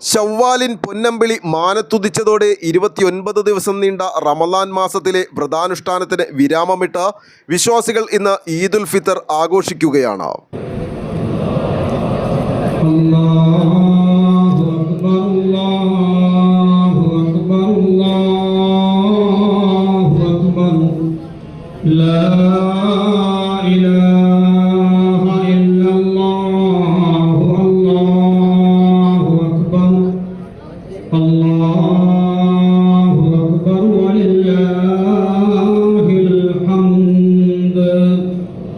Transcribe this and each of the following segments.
ഷവ്വാലിൻ പൊന്നമ്പിളി മാനത്തുദിച്ചതോടെ ഇരുപത്തിയൊൻപത് ദിവസം നീണ്ട റമലാൻ മാസത്തിലെ വ്രതാനുഷ്ഠാനത്തിന് വിരാമമിട്ട് വിശ്വാസികൾ ഇന്ന് ഈദുൽ ഫിത്തർ ആഘോഷിക്കുകയാണ്. لا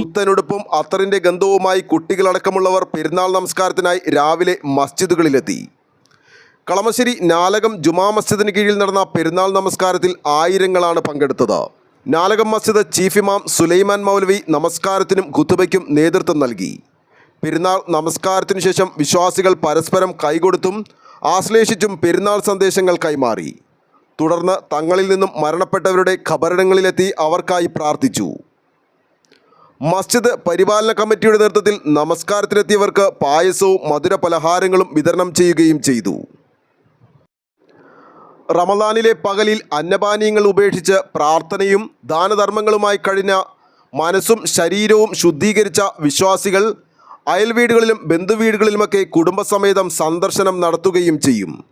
പുത്തനുടുപ്പും അത്തറിന്റെ ഗന്ധവുമായി കുട്ടികളടക്കമുള്ളവർ പെരുന്നാൾ നമസ്കാരത്തിനായി രാവിലെ മസ്ജിദുകളിലെത്തി. കളമശ്ശേരി നാലകം ജുമാ മസ്ജിദിന് കീഴിൽ നടന്ന പെരുന്നാൾ നമസ്കാരത്തിൽ ആയിരങ്ങളാണ് പങ്കെടുത്തത്. നാലകം മസ്ജിദ് ചീഫ് ഇമാം സുലൈമാൻ മൗലവി നമസ്കാരത്തിനും ഖുത്തുബയ്ക്കും നേതൃത്വം നൽകി. പെരുന്നാൾ നമസ്കാരത്തിനു ശേഷം വിശ്വാസികൾ പരസ്പരം കൈകൊടുത്തും ആശ്ലേഷിച്ചും പെരുന്നാൾ സന്ദേശങ്ങൾ കൈമാറി. തുടർന്ന് തങ്ങളിൽ നിന്നും മരണപ്പെട്ടവരുടെ ഖബറിടങ്ങളിലെത്തി അവർക്കായി പ്രാർത്ഥിച്ചു. മസ്ജിദ് പരിപാലന കമ്മിറ്റിയുടെ നേതൃത്വത്തിൽ നമസ്കാരത്തിനെത്തിയവർക്ക് പായസവും മധുര പലഹാരങ്ങളും വിതരണം ചെയ്യുകയും ചെയ്തു. റമദാനിലെ പകലിൽ അന്നപാനീയങ്ങൾ ഉപേക്ഷിച്ച് പ്രാർത്ഥനയും ദാനധർമ്മങ്ങളുമായി കഴിഞ്ഞ മനസ്സും ശരീരവും ശുദ്ധീകരിച്ച വിശ്വാസികൾ അയൽവീടുകളിലും ബന്ധുവീടുകളിലുമൊക്കെ കുടുംബസമേതം സന്ദർശനം നടത്തുകയും ചെയ്യും.